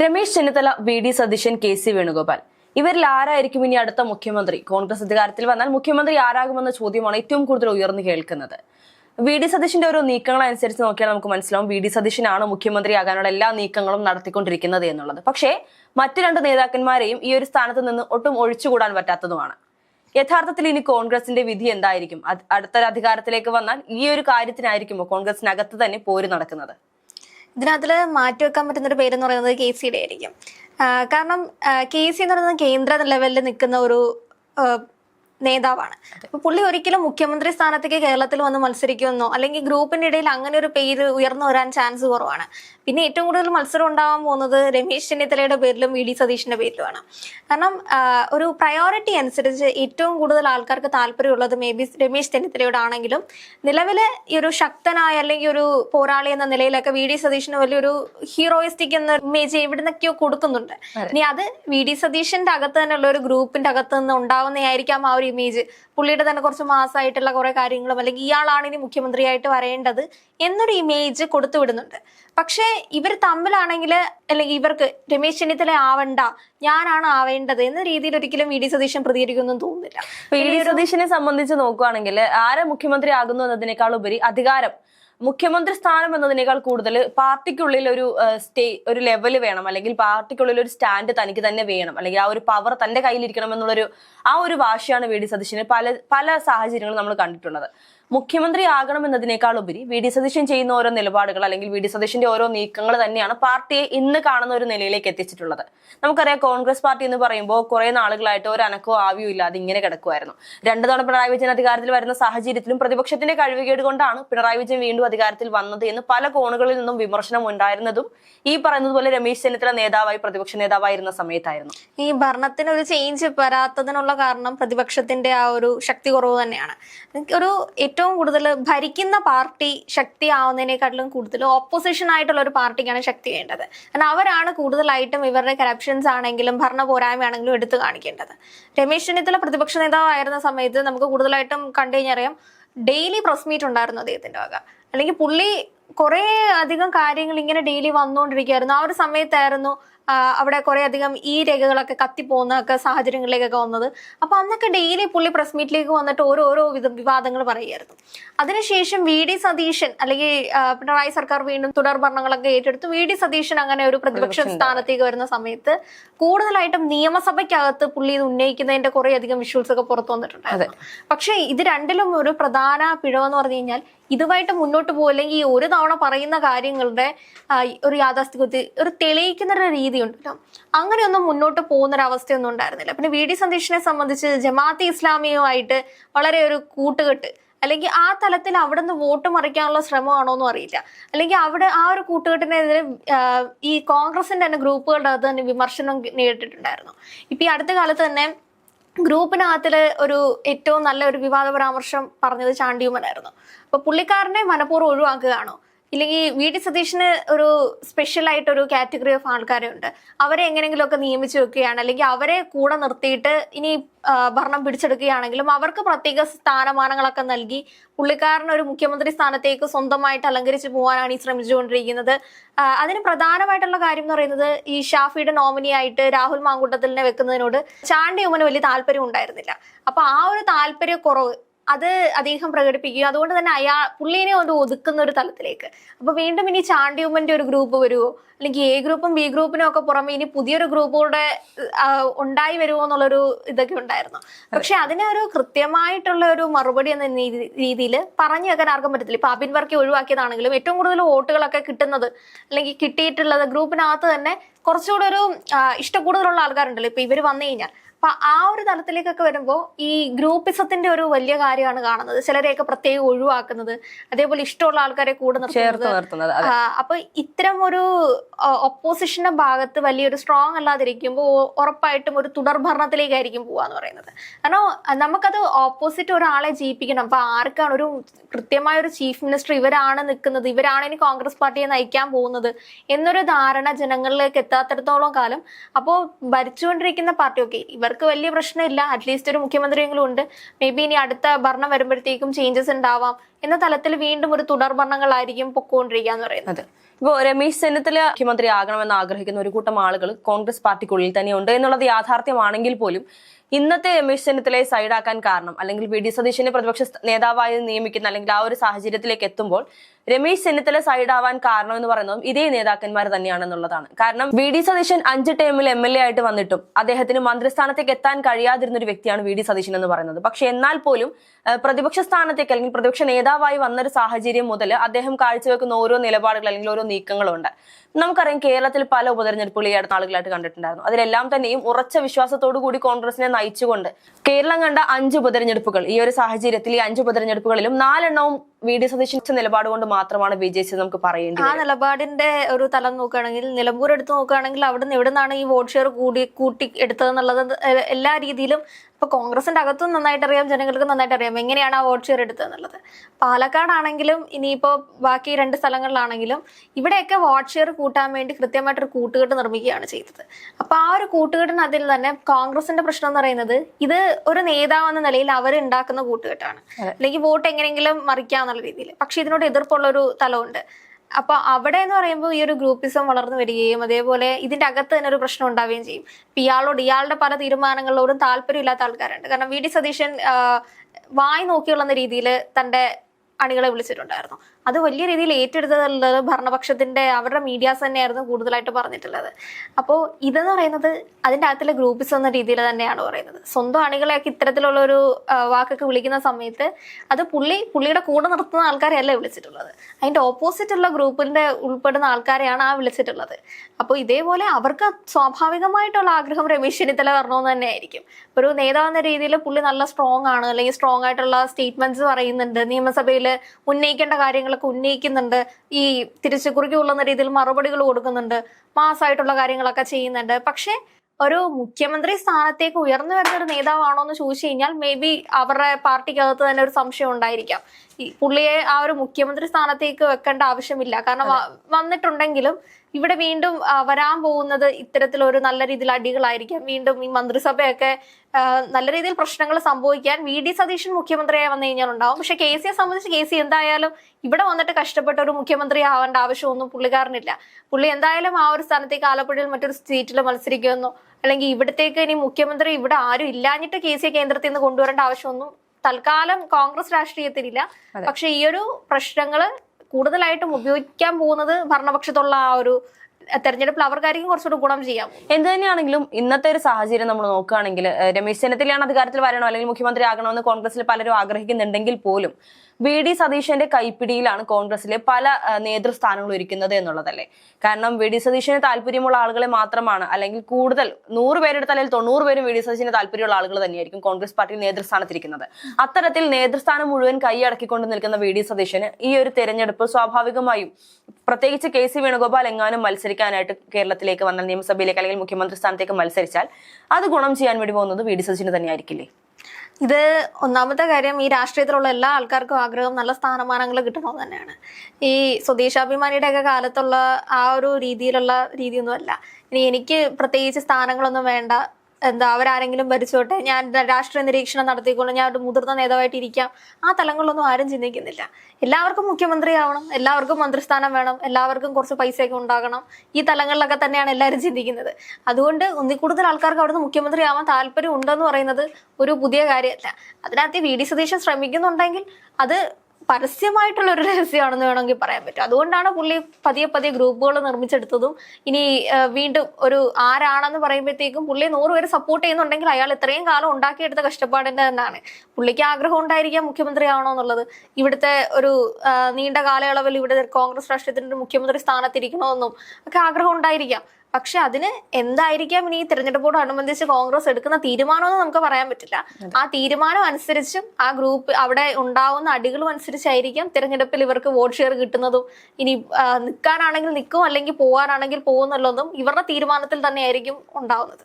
Ramesh Chennithala V. D. Satheesan K. C. Venugopal. ഇവരിൽ ആരായിരിക്കും ഇനി അടുത്ത മുഖ്യമന്ത്രി? കോൺഗ്രസ് അധികാരത്തിൽ വന്നാൽ മുഖ്യമന്ത്രി ആരാകുമെന്ന ചോദ്യമാണ് ഏറ്റവും കൂടുതൽ ഉയർന്നു കേൾക്കുന്നത്. വി. ഡി. സതീശിന്റെ ഓരോ നീക്കങ്ങൾ അനുസരിച്ച് നോക്കിയാൽ നമുക്ക് മനസ്സിലാവും വി. ഡി. സതീശനാണ് മുഖ്യമന്ത്രിയാകാനുള്ള എല്ലാ നീക്കങ്ങളും നടത്തിക്കൊണ്ടിരിക്കുന്നത് എന്നുള്ളത്. പക്ഷേ മറ്റു രണ്ട് നേതാക്കന്മാരെയും ഈ ഒരു സ്ഥാനത്ത് നിന്ന് ഒട്ടും ഒഴിച്ചുകൂടാൻ പറ്റാത്തതുമാണ്. യഥാർത്ഥത്തിൽ ഇനി കോൺഗ്രസിന്റെ വിധി എന്തായിരിക്കും? അടുത്തൊരു അടുത്ത അധികാരത്തിലേക്ക് വന്നാൽ ഈ ഒരു കാര്യത്തിനായിരിക്കുമോ കോൺഗ്രസിനകത്ത് തന്നെ പോര് നടക്കുന്നത്? ഇതിനകത്തിൽ മാറ്റിവെക്കാൻ പറ്റുന്ന ഒരു പേരെന്ന് പറയുന്നത് കെ സിയുടെ ആയിരിക്കും. കാരണം കെ സി എന്ന് പറയുന്നത് കേന്ദ്ര ലെവലിൽ നിൽക്കുന്ന ഒരു നേതാവാണ്. അപ്പൊ പുള്ളി ഒരിക്കലും മുഖ്യമന്ത്രി സ്ഥാനത്തേക്ക് കേരളത്തിൽ വന്ന് മത്സരിക്കുമെന്നോ അല്ലെങ്കിൽ ഗ്രൂപ്പിന്റെ ഇടയിൽ അങ്ങനെ ഒരു പേര് ഉയർന്നു വരാൻ ചാൻസ് കുറവാണ്. പിന്നെ ഏറ്റവും കൂടുതൽ മത്സരം ഉണ്ടാവാൻ പോകുന്നത് രമേശ് ചെന്നിത്തലയുടെ പേരിലും വി ഡി സതീഷിന്റെ പേരിലുമാണ്. കാരണം ഒരു പ്രയോറിറ്റി അനുസരിച്ച് ഏറ്റവും കൂടുതൽ ആൾക്കാർക്ക് താല്പര്യമുള്ളത് മേ ബി രമേശ് ചെന്നിത്തലയോടാണെങ്കിലും നിലവിലെ ഈ ഒരു ശക്തനായ അല്ലെങ്കിൽ ഒരു പോരാളി എന്ന നിലയിലൊക്കെ വി ഡി സതീഷിന് വലിയൊരു ഹീറോയിസ്റ്റിക് എന്ന ഇമേജ് എവിടുന്നൊക്കെയോ കൊടുക്കുന്നുണ്ട്. ഇനി അത് വി ഡി സതീഷിന്റെ അകത്ത് തന്നെയുള്ള ഒരു ഗ്രൂപ്പിന്റെ അകത്ത് നിന്ന് ഉണ്ടാവുന്നതായിരിക്കാം ആ ഒരു ഇമേജ് പുള്ളിയുടെ തന്നെ കുറച്ച് മാസമായിട്ടുള്ള കുറെ കാര്യങ്ങളും അല്ലെങ്കിൽ ഇയാളാണ് ഇനി മുഖ്യമന്ത്രിയായിട്ട് വരേണ്ടത് എന്നൊരു ഇമേജ് കൊടുത്തു വിടുന്നുണ്ട്. പക്ഷേ ഇവർ തമ്മിലാണെങ്കിൽ അല്ലെങ്കിൽ ഇവർക്ക് രമേശ് ചെന്നിത്തല ആവണ്ട ഞാനാണ് ആവേണ്ടത് എന്ന രീതിയിൽ ഒരിക്കലും വി ഡി സതീശൻ പ്രതികരിക്കുമെന്നും തോന്നുന്നില്ല. വി ഡി സതീശനെ സംബന്ധിച്ച് നോക്കുകയാണെങ്കിൽ ആരെ മുഖ്യമന്ത്രി ആകുന്നു എന്നതിനേക്കാൾ ഉപരി അധികാരം മുഖ്യമന്ത്രി സ്ഥാനം എന്നതിനേക്കാൾ കൂടുതൽ പാർട്ടിക്കുള്ളിൽ ഒരു സ്റ്റേ ഒരു ലെവൽ വേണം. അല്ലെങ്കിൽ പാർട്ടിക്കുള്ളിൽ ഒരു സ്റ്റാൻഡ് തനിക്ക് തന്നെ വേണം. അല്ലെങ്കിൽ ആ ഒരു പവർ തന്റെ കയ്യിലിരിക്കണം എന്നുള്ളൊരു ആ ഒരു വാശിയാണ് വി ഡി സതീശന് പല പല സാഹചര്യങ്ങളും നമ്മൾ കണ്ടിട്ടുള്ളത്. മുഖ്യമന്ത്രി ആകണം എന്നതിനേക്കാൾ ഉപരി വി ഡി സതീശൻ ചെയ്യുന്ന ഓരോ നിലപാടുകൾ അല്ലെങ്കിൽ വി ഡി സതീശന്റെ ഓരോ നീക്കങ്ങൾ തന്നെയാണ് പാർട്ടിയെ ഇന്ന് കാണുന്ന ഒരു നിലയിലേക്ക് എത്തിച്ചിട്ടുള്ളത്. നമുക്കറിയാം കോൺഗ്രസ് പാർട്ടി എന്ന് പറയുമ്പോൾ കുറെ നാളുകളായിട്ട് ഒരു അനക്കോ ആവിയോ ഇല്ലാതെ ഇങ്ങനെ കിടക്കുമായിരുന്നു രണ്ടു തവണ പിണറായി വിജയൻ അധികാരത്തിൽ വരുന്ന സാഹചര്യത്തിലും പ്രതിപക്ഷത്തിന്റെ കഴിവുകേട് കൊണ്ടാണ് പിണറായി വിജയൻ വീണ്ടും അധികാരത്തിൽ വന്നത് എന്ന് പല കോണുകളിൽ നിന്നും വിമർശനം ഉണ്ടായിരുന്നതും ഈ പറയുന്നതുപോലെ രമേശ് ചെന്നിത്തല നേതാവായി പ്രതിപക്ഷ നേതാവായിരുന്ന സമയത്തായിരുന്നു. ഈ ഭരണത്തിന് ഒരു ചേഞ്ച് വരാത്തതിനുള്ള കാരണം പ്രതിപക്ഷത്തിന്റെ ആ ഒരു ശക്തി കുറവ് തന്നെയാണ്. ഒരു കൂടുതൽ ഭരിക്കുന്ന പാർട്ടി ശക്തി ആവുന്നതിനേക്കാട്ടിലും കൂടുതൽ ഓപ്പോസിഷൻ ആയിട്ടുള്ള ഒരു പാർട്ടിക്കാണ് ശക്തി വേണ്ടത്. കാരണം അവരാണ് കൂടുതലായിട്ടും ഇവരുടെ കറപ്ഷൻസ് ആണെങ്കിലും ഭരണ പോരായ്മയാണെങ്കിലും എടുത്തു കാണിക്കേണ്ടത്. രമേശ് ചെന്നിത്തല പ്രതിപക്ഷ നേതാവായിരുന്ന സമയത്ത് നമുക്ക് കൂടുതലായിട്ടും കണ്ടു കഴിഞ്ഞറിയാം ഡെയിലി പ്രസ് മീറ്റ് ഉണ്ടായിരുന്നു അദ്ദേഹത്തിന്റെ വക. അല്ലെങ്കിൽ പുള്ളി കുറേ അധികം കാര്യങ്ങൾ ഇങ്ങനെ ഡെയിലി വന്നുകൊണ്ടിരിക്കുകയായിരുന്നു. ആ ഒരു സമയത്തായിരുന്നു അവിടെ കുറെ അധികം ഈ രേഖകളൊക്കെ കത്തിപ്പോകുന്ന ഒക്കെ സാഹചര്യങ്ങളിലേക്കൊക്കെ വന്നത്. അപ്പൊ അന്നൊക്കെ ഡെയിലി പുള്ളി പ്രസ് മീറ്റിലേക്ക് വന്നിട്ട് ഓരോരോ വിധ വിവാദങ്ങൾ പറയുമായിരുന്നു. അതിനുശേഷം വി ഡി സതീശൻ അല്ലെങ്കിൽ പിണറായി സർക്കാർ വീണ്ടും തുടർ ഭരണങ്ങളൊക്കെ ഏറ്റെടുത്ത് വി ഡി സതീശൻ അങ്ങനെ ഒരു പ്രതിപക്ഷ സ്ഥാനത്തേക്ക് വരുന്ന സമയത്ത് കൂടുതലായിട്ടും നിയമസഭയ്ക്കകത്ത് പുള്ളി ഇത് ഉന്നയിക്കുന്നതിന്റെ കുറെ അധികം വിഷ്വൽസ് ഒക്കെ പുറത്തു വന്നിട്ടുണ്ടായിരുന്നു. പക്ഷേ ഇത് രണ്ടിലും ഒരു പ്രധാന പിഴവെന്ന് പറഞ്ഞു കഴിഞ്ഞാൽ ഇതുമായിട്ട് മുന്നോട്ട് പോകില്ലെങ്കിൽ ഈ ഒരു തവണ പറയുന്ന കാര്യങ്ങളുടെ ഒരു യാഥാസ്ഥികത ഒരു തെളിയിക്കുന്ന ഒരു രീതി ഉണ്ടല്ലോ അങ്ങനെയൊന്നും മുന്നോട്ട് പോകുന്ന ഒരു അവസ്ഥയൊന്നും ഉണ്ടായിരുന്നില്ല. പിന്നെ വി ഡി സതീഷിനെ സംബന്ധിച്ച് ജമാഅത്തെ ഇസ്ലാമിയുമായിട്ട് വളരെ ഒരു കൂട്ടുകെട്ട് അല്ലെങ്കിൽ ആ തലത്തിൽ അവിടെ നിന്ന് വോട്ട് മറിക്കാനുള്ള ശ്രമമാണോ എന്നും അറിയില്ല. അല്ലെങ്കിൽ അവിടെ ആ ഒരു കൂട്ടുകെട്ടിനെതിരെ ഈ കോൺഗ്രസിന്റെ തന്നെ ഗ്രൂപ്പുകളുടെ അകത്ത് തന്നെ വിമർശനം നേരിട്ടിട്ടുണ്ടായിരുന്നു. ഇപ്പൊ ഈ അടുത്ത കാലത്ത് തന്നെ ഗ്രൂപ്പിനകത്തിൽ ഒരു ഏറ്റവും നല്ല ഒരു വിവാദ പരാമർശം പറഞ്ഞത് ചാണ്ടിയുമനായിരുന്നു അപ്പൊ പുള്ളിക്കാരനെ മനഃപൂർവം ഒഴിവാക്കുകയാണോ? ഇല്ലെങ്കിൽ വി ഡി സതീഷിന് ഒരു സ്പെഷ്യൽ ആയിട്ട് ഒരു കാറ്റഗറി ഓഫ് ആൾക്കാരെ ഉണ്ട് അവരെ എങ്ങനെയെങ്കിലുമൊക്കെ നിയമിച്ചു വെക്കുകയാണ്. അല്ലെങ്കിൽ അവരെ കൂടെ നിർത്തിയിട്ട് ഇനി ഭരണം പിടിച്ചെടുക്കുകയാണെങ്കിലും അവർക്ക് പ്രത്യേക സ്ഥാനമാനങ്ങളൊക്കെ നൽകി പുള്ളിക്കാരന് ഒരു മുഖ്യമന്ത്രി സ്ഥാനത്തേക്ക് സ്വന്തമായിട്ട് അലങ്കരിച്ച് പോകാനാണ് ഈ ശ്രമിച്ചുകൊണ്ടിരിക്കുന്നത്. അതിന് പ്രധാനമായിട്ടുള്ള കാര്യം എന്ന് പറയുന്നത് ഈ ഷാഫിയുടെ നോമിനിയായിട്ട് രാഹുൽ മാങ്കൂട്ടത്തിലിനെ വെക്കുന്നതിനോട് ചാണ്ടി ഉമ്മന് വലിയ താല്പര്യം ഉണ്ടായിരുന്നില്ല. അപ്പൊ ആ ഒരു താല്പര്യക്കുറവ് അത് അദ്ദേഹം പ്രകടിപ്പിക്കുക അതുകൊണ്ട് തന്നെ അയാ പുള്ളീനെ ഒന്ന് ഒതുക്കുന്ന ഒരു തലത്തിലേക്ക്. അപ്പൊ വീണ്ടും ഇനി ചാണ്ടിയുമ്മന്റെ ഒരു ഗ്രൂപ്പ് വരുമോ അല്ലെങ്കിൽ എ ഗ്രൂപ്പും ബി ഗ്രൂപ്പിനും ഒക്കെ പുറമെ ഇനി പുതിയൊരു ഗ്രൂപ്പുകളുടെ ഉണ്ടായി വരുമോ എന്നുള്ളൊരു ഇതൊക്കെ ഉണ്ടായിരുന്നു. പക്ഷെ അതിനെ ഒരു കൃത്യമായിട്ടുള്ള ഒരു മറുപടി എന്ന രീതിയിൽ പറഞ്ഞു വെക്കാൻ ആർക്കും പറ്റത്തില്ല. ഇപ്പൊ അബിൻ വർക്കി ഒഴിവാക്കിയതാണെങ്കിലും ഏറ്റവും കൂടുതൽ വോട്ടുകളൊക്കെ കിട്ടുന്നത് അല്ലെങ്കിൽ കിട്ടിയിട്ടുള്ളത് ഗ്രൂപ്പിനകത്ത് തന്നെ കുറച്ചുകൂടെ ഒരു ഇഷ്ടക്കൂടുതലുള്ള ആൾക്കാരുണ്ടല്ലോ. ഇപ്പൊ ഇവർ വന്നു കഴിഞ്ഞാൽ അപ്പൊ ആ ഒരു തലത്തിലേക്കൊക്കെ വരുമ്പോൾ ഈ ഗ്രൂപ്പിസത്തിന്റെ ഒരു വലിയ കാര്യമാണ് കാണുന്നത്. ചിലരെയൊക്കെ പ്രത്യേകം ഒഴിവാക്കുന്നത് അതേപോലെ ഇഷ്ടമുള്ള ആൾക്കാരെ കൂടെ നിർത്തുന്നത്. അപ്പൊ ഇത്തരം ഒരു ഒപ്പോസിഷന്റെ ഭാഗത്ത് വലിയൊരു സ്ട്രോങ് അല്ലാതിരിക്കുമ്പോൾ ഉറപ്പായിട്ടും ഒരു തുടർ ഭരണത്തിലേക്കായിരിക്കും പോവാന്ന് പറയുന്നത്. കാരണം നമുക്കത് ഓപ്പോസിറ്റ് ഒരാളെ ജയിപ്പിക്കണം. അപ്പൊ ആർക്കാണ് ഒരു കൃത്യമായ ഒരു ചീഫ് മിനിസ്റ്റർ ഇവരാണ് നിൽക്കുന്നത് ഇവരാണ് ഇനി കോൺഗ്രസ് പാർട്ടിയെ നയിക്കാൻ പോകുന്നത് എന്നൊരു ധാരണ ജനങ്ങളിലേക്ക് എത്താത്തിടത്തോളം കാലം. അപ്പോൾ ഭരിച്ചുകൊണ്ടിരിക്കുന്ന പാർട്ടി ഓക്കെ ഇവർക്ക് വലിയ പ്രശ്നമില്ല. അറ്റ്ലീസ്റ്റ് ഒരു മുഖ്യമന്ത്രിയെങ്കിലും ഉണ്ട്. മേ ബി ഇനി അടുത്ത ഭരണം വരുമ്പോഴത്തേക്കും ചേഞ്ചസ് ഉണ്ടാവാം. എന്ന തലത്തിൽ വീണ്ടും ഒരു തുടർ ഭരണങ്ങളായിരിക്കും പൊക്കോണ്ടിരിക്കുക എന്ന് പറയുന്നത്. ഇപ്പോ ഇപ്പോൾ രമേശ് ചെന്നിത്തല മുഖ്യമന്ത്രി ആകണമെന്ന് ആഗ്രഹിക്കുന്ന ഒരു കൂട്ടം ആളുകൾ കോൺഗ്രസ് പാർട്ടിക്കുള്ളിൽ തന്നെ ഉണ്ട് എന്നുള്ളത് യാഥാർത്ഥ്യമാണെങ്കിൽ പോലും ഇന്നത്തെ രമേശ് ചെന്നിത്തലയെ സൈഡാക്കാൻ കാരണം അല്ലെങ്കിൽ വി ഡി. സതീശനെ പ്രതിപക്ഷ നേതാവായി നിയമിക്കുന്ന അല്ലെങ്കിൽ ആ ഒരു സാഹചര്യത്തിലേക്ക് എത്തുമ്പോൾ രമേശ് ചെന്നിത്തല സൈഡാവാൻ കാരണം എന്ന് പറയുന്നതും ഇതേ നേതാക്കന്മാർ തന്നെയാണെന്നുള്ളതാണ്. കാരണം വി ഡി സതീശൻ അഞ്ച് ടൈമിൽ എം എൽ എ ആയിട്ട് വന്നിട്ടും അദ്ദേഹത്തിന് മന്ത്രിസ്ഥാനത്തേക്ക് എത്താൻ കഴിയാതിരുന്ന ഒരു വ്യക്തിയാണ് വി ഡി സതീശൻ എന്ന് പറയുന്നത്. പക്ഷെ എന്നാൽ പോലും പ്രതിപക്ഷ സ്ഥാനത്തേക്ക് അല്ലെങ്കിൽ പ്രതിപക്ഷ നേതാവായി വന്നൊരു സാഹചര്യം മുതൽ അദ്ദേഹം കാഴ്ചവെക്കുന്ന ഓരോ നിലപാടുകൾ അല്ലെങ്കിൽ ഓരോ നീക്കങ്ങളുണ്ട്. നമുക്കറിയാം കേരളത്തിൽ പല ഉപതെരഞ്ഞെടുപ്പുകൾ ഈ അടുത്ത ആളുകളായിട്ട് കണ്ടിട്ടുണ്ടായിരുന്നു. അതിലെല്ലാം തന്നെയും ഉറച്ച വിശ്വാസത്തോടു കൂടി കോൺഗ്രസിനെ നയിച്ചുകൊണ്ട് കേരളം കണ്ട അഞ്ച് ഉപതെരഞ്ഞെടുപ്പുകൾ ഈ ഒരു സാഹചര്യത്തിൽ ഈ അഞ്ച് ഉപതെരഞ്ഞെടുപ്പുകളിലും നാലെണ്ണവും വി ഡി സതീശൻ നിലപാട് കൊണ്ട് മാത്രമാണ് വിജയിച്ചത് നമുക്ക് പറയേണ്ടത് ആ. നിലപാടിന്റെ ഒരു തലം നോക്കുകയാണെങ്കിൽ നിലമ്പൂർ എടുത്ത് നോക്കുകയാണെങ്കിൽ അവിടെ നിന്ന് എവിടെ നിന്നാണ് ഈ വോട്ട് ഷെയർ കൂടി കൂട്ടി എടുത്തതെന്നുള്ളത് എന്നുള്ളത് എല്ലാ രീതിയിലും ഇപ്പൊ കോൺഗ്രസിന്റെ അകത്തും നന്നായിട്ട് അറിയാം ജനങ്ങൾക്ക് നന്നായിട്ട് അറിയാം എങ്ങനെയാണ് ആ വോട്ട് ഷെയർ എടുത്തതെന്നുള്ളത് പാലക്കാടാണെങ്കിലും ഇനിയിപ്പോ ബാക്കി രണ്ട് സ്ഥലങ്ങളിലാണെങ്കിലും ഇവിടെയൊക്കെ വോട്ട് ഷെയർ കൂട്ടാൻ വേണ്ടി കൃത്യമായിട്ടൊരു കൂട്ടുകെട്ട് നിർമ്മിക്കുകയാണ് ചെയ്തത്. അപ്പൊ ആ ഒരു കൂട്ടുകെട്ടിന് അതിൽ തന്നെ കോൺഗ്രസിന്റെ പ്രശ്നം എന്ന് പറയുന്നത് ഇത് ഒരു നേതാവ് എന്ന നിലയിൽ അവർ ഉണ്ടാക്കുന്ന കൂട്ടുകെട്ടാണ്. അല്ലെങ്കിൽ വോട്ട് എങ്ങനെയെങ്കിലും മറിക്കാന്നുള്ള രീതിയിൽ. പക്ഷെ ഇതിനോട് എതിർപ്പുള്ള ഒരു തലമുണ്ട്. അപ്പൊ അവിടെ എന്ന് പറയുമ്പോൾ ഈ ഒരു ഗ്രൂപ്പിസം വളർന്നു വരികയും അതേപോലെ ഇതിന്റെ അകത്ത് തന്നെ ഒരു പ്രശ്നം ഉണ്ടാവുകയും ചെയ്യും. ഇപ്പൊ ഇയാളോട് ഇയാളുടെ പല തീരുമാനങ്ങളോടും താല്പര്യമില്ലാത്ത ആൾക്കാരുണ്ട്. കാരണം വി ഡി സതീശൻ വായി നോക്കിയുള്ള രീതിയിൽ തന്റെ അണികളെ വിളിച്ചിട്ടുണ്ടായിരുന്നു. അത് വലിയ രീതിയിൽ ഏറ്റെടുത്തതല്ലത് ഭരണപക്ഷത്തിന്റെ അവരുടെ മീഡിയാസ് തന്നെയായിരുന്നു കൂടുതലായിട്ട് പറഞ്ഞിട്ടുള്ളത്. അപ്പോൾ ഇതെന്ന് പറയുന്നത് അതിന്റെ അകത്തിലെ ഗ്രൂപ്പിസ് എന്ന രീതിയിൽ തന്നെയാണ് പറയുന്നത്. സ്വന്തം അണികളെയൊക്കെ ഇത്തരത്തിലുള്ള ഒരു വാക്കൊക്കെ വിളിക്കുന്ന സമയത്ത് അത് പുള്ളി പുള്ളിയുടെ കൂടെ നിർത്തുന്ന ആൾക്കാരെയല്ല വിളിച്ചിട്ടുള്ളത്. അതിന്റെ ഓപ്പോസിറ്റ് ഉള്ള ഗ്രൂപ്പിന്റെ ഉൾപ്പെടുന്ന ആൾക്കാരെയാണ് ആ വിളിച്ചിട്ടുള്ളത്. അപ്പോൾ ഇതേപോലെ അവർക്ക് സ്വാഭാവികമായിട്ടുള്ള ആഗ്രഹം രമേശ് ചെന്നിത്തല വരണമെന്ന് തന്നെ ആയിരിക്കും ഒരു നേതാവ് എന്ന രീതിയിൽ പുള്ളി നല്ല സ്ട്രോങ് ആണ് അല്ലെങ്കിൽ സ്ട്രോങ് ആയിട്ടുള്ള സ്റ്റേറ്റ്മെന്റ്സ് പറയുന്നുണ്ട്. നിയമസഭയിൽ ഉന്നയിക്കേണ്ട കാര്യങ്ങളൊക്കെ ഉന്നയിക്കുന്നുണ്ട്. ഈ തിരിച്ചു കുറുകി രീതിയിൽ മറുപടികൾ കൊടുക്കുന്നുണ്ട്. മാസമായിട്ടുള്ള കാര്യങ്ങളൊക്കെ ചെയ്യുന്നുണ്ട്. പക്ഷേ ഒരു മുഖ്യമന്ത്രി സ്ഥാനത്തേക്ക് ഉയർന്നു വരുന്ന ഒരു നേതാവാണോ എന്ന് ചോദിച്ചു കഴിഞ്ഞാൽ മേ ബി അവരുടെ പാർട്ടിക്കകത്ത് തന്നെ ഒരു സംശയം ഉണ്ടായിരിക്കാം. ഈ പുള്ളിയെ ആ ഒരു മുഖ്യമന്ത്രി സ്ഥാനത്തേക്ക് വെക്കേണ്ട ആവശ്യമില്ല. കാരണം വന്നിട്ടുണ്ടെങ്കിലും ഇവിടെ വീണ്ടും വരാൻ പോകുന്നത് ഇത്തരത്തിലൊരു നല്ല രീതിയിൽ അടികളായിരിക്കാം. വീണ്ടും ഈ മന്ത്രിസഭയൊക്കെ നല്ല രീതിയിൽ പ്രശ്നങ്ങൾ സംഭവിക്കാൻ വി ഡി സതീശൻ മുഖ്യമന്ത്രിയായി വന്നു കഴിഞ്ഞാൽ ഉണ്ടാവും പക്ഷെ കെ സിയെ സംബന്ധിച്ച് കെ സി എന്തായാലും ഇവിടെ വന്നിട്ട് കഷ്ടപ്പെട്ട ഒരു മുഖ്യമന്ത്രി ആവേണ്ട ആവശ്യമൊന്നും പുള്ളിക്കാരനില്ല. പുള്ളി എന്തായാലും ആ ഒരു സ്ഥാനത്തേക്ക് ആലപ്പുഴയിൽ മറ്റൊരു സീറ്റിൽ മത്സരിക്കുമെന്നോ അല്ലെങ്കിൽ ഇവിടത്തേക്ക് ഇനി മുഖ്യമന്ത്രി ഇവിടെ ആരും ഇല്ലാഞ്ഞിട്ട് കെ സിയെ കേന്ദ്രത്തിൽ നിന്ന് കൊണ്ടുവരേണ്ട ആവശ്യമൊന്നും തൽക്കാലം കോൺഗ്രസ് രാഷ്ട്രീയത്തിലില്ല പക്ഷെ ഈ ഒരു പ്രശ്നങ്ങൾ കൂടുതലായിട്ടും ഉപയോഗിക്കാൻ പോകുന്നത് ഭരണപക്ഷത്തുള്ള ആ ഒരു തെരഞ്ഞെടുപ്പിൽ അവർക്കായിരിക്കും കുറച്ചുകൂടി ഗുണം ചെയ്യാം. എന്ത് തന്നെയാണെങ്കിലും ഇന്നത്തെ ഒരു സാഹചര്യം നമ്മൾ നോക്കുകയാണെങ്കിൽ രമേശ് ചെന്നിത്തലയാണ് അധികാരത്തിൽ വരണോ അല്ലെങ്കിൽ മുഖ്യമന്ത്രി ആകണമെന്ന് കോൺഗ്രസിൽ പലരും ആഗ്രഹിക്കുന്നുണ്ടെങ്കിൽ പോലും വി ഡി സതീശന്റെ കൈപ്പിടിയിലാണ് കോൺഗ്രസിലെ പല നേതൃസ്ഥാനങ്ങൾ ഒരുക്കുന്നത് എന്നുള്ളതല്ലേ? കാരണം വി ഡി സതീശന് താല്പര്യമുള്ള ആളുകളെ മാത്രമാണ് അല്ലെങ്കിൽ കൂടുതൽ നൂറ് പേരെടുത്താൽ അല്ലെങ്കിൽ തൊണ്ണൂറ് പേരും വി ഡി സതീശന് താല്പര്യമുള്ള ആളുകൾ തന്നെയായിരിക്കും കോൺഗ്രസ് പാർട്ടി നേതൃസ്ഥാനത്തിരിക്കുന്നത്. അത്തരത്തിൽ നേതൃസ്ഥാനം മുഴുവൻ കൈയടക്കിക്കൊണ്ട് നിൽക്കുന്ന വി ഡി സതീശന് ഈ ഒരു തെരഞ്ഞെടുപ്പ് സ്വാഭാവികമായും പ്രത്യേകിച്ച് കെ സി വേണുഗോപാൽ എങ്ങാനും മത്സരിക്കാനായിട്ട് കേരളത്തിലേക്ക് വന്ന നിയമസഭയിലേക്ക് അല്ലെങ്കിൽ മുഖ്യമന്ത്രി സ്ഥാനത്തേക്ക് മത്സരിച്ചാൽ അത് ഗുണം ചെയ്യാൻ വേണ്ടി പോകുന്നത് വി ഡി സതീശന് തന്നെയായിരിക്കില്ലേ? ഇത് ഒന്നാമത്തെ കാര്യം ഈ രാഷ്ട്രീയത്തിലുള്ള എല്ലാ ആൾക്കാർക്കും ആഗ്രഹം നല്ല സ്ഥാനമാനങ്ങൾ കിട്ടണം തന്നെയാണ്. ഈ സ്വദേശാഭിമാനിയുടെ ഒക്കെ കാലത്തുള്ള ആ ഒരു രീതിയിലുള്ള രീതിയൊന്നുമല്ല. ഇനി എനിക്ക് പ്രത്യേകിച്ച് സ്ഥാനങ്ങളൊന്നും വേണ്ട എന്താ അവരാരെങ്കിലും ഭരിച്ചോട്ടെ ഞാൻ രാഷ്ട്രീയ നിരീക്ഷണം നടത്തിക്കൊണ്ട് ഞാൻ ഒരു മുതിർന്ന നേതാവായിട്ട് ഇരിക്കാം. ആ തലങ്ങളിലൊന്നും ആരും ചിന്തിക്കുന്നില്ല. എല്ലാവർക്കും മുഖ്യമന്ത്രി ആവണം എല്ലാവർക്കും മന്ത്രിസ്ഥാനം വേണം എല്ലാവർക്കും കുറച്ച് പൈസയൊക്കെ ഉണ്ടാകണം. ഈ തലങ്ങളിലൊക്കെ തന്നെയാണ് എല്ലാവരും ചിന്തിക്കുന്നത്. അതുകൊണ്ട് ഒന്നി കൂടുതൽ ആൾക്കാർക്ക് അവിടുന്ന് മുഖ്യമന്ത്രി ആവാൻ താല്പര്യം ഉണ്ടെന്ന് പറയുന്നത് ഒരു പുതിയ കാര്യമല്ല. അതിനകത്ത് വി. ഡി. സതീശൻ ശ്രമിക്കുന്നുണ്ടെങ്കിൽ അത് പരസ്യമായിട്ടുള്ള ഒരു രഹസ്യമാണെന്ന് വേണമെങ്കിൽ പറയാൻ പറ്റും. അതുകൊണ്ടാണ് പുള്ളി പതിയെ പതിയെ ഗ്രൂപ്പുകൾ നിർമ്മിച്ചെടുത്തതും ഇനി വീണ്ടും ഒരു ആരാണെന്ന് പറയുമ്പോഴത്തേക്കും പുള്ളി നൂറ് പേര് സപ്പോർട്ട് ചെയ്യുന്നുണ്ടെങ്കിൽ അയാൾ ഇത്രയും കാലം ഉണ്ടാക്കിയെടുത്ത കഷ്ടപ്പാടിന്റെ തന്നെയാണ്. പുള്ളിക്ക് ആഗ്രഹം ഉണ്ടായിരിക്കാം മുഖ്യമന്ത്രി ആവണോ എന്നുള്ളത്. ഇവിടുത്തെ ഒരു നീണ്ട കാലയളവിൽ ഇവിടെ കോൺഗ്രസ് രാഷ്ട്രീയത്തിന്റെ മുഖ്യമന്ത്രി സ്ഥാനത്തിരിക്കണമെന്നും ഒക്കെ ആഗ്രഹം ഉണ്ടായിരിക്കാം. പക്ഷെ അതിന് എന്തായിരിക്കാം ഇനി ഈ തിരഞ്ഞെടുപ്പോടനുബന്ധിച്ച് കോൺഗ്രസ് എടുക്കുന്ന തീരുമാനമെന്ന് നമുക്ക് പറയാൻ പറ്റില്ല. ആ തീരുമാനം അനുസരിച്ചും ആ ഗ്രൂപ്പ് അവിടെ ഉണ്ടാവുന്ന അടികളും അനുസരിച്ചായിരിക്കാം തിരഞ്ഞെടുപ്പിൽ ഇവർക്ക് വോട്ട് ഷെയർ കിട്ടുന്നതും. ഇനി നിൽക്കാനാണെങ്കിൽ നിൽക്കും അല്ലെങ്കിൽ പോകാനാണെങ്കിൽ പോകുന്നുള്ളതും ഇവരുടെ തീരുമാനത്തിൽ തന്നെയായിരിക്കും ഉണ്ടാവുന്നത്.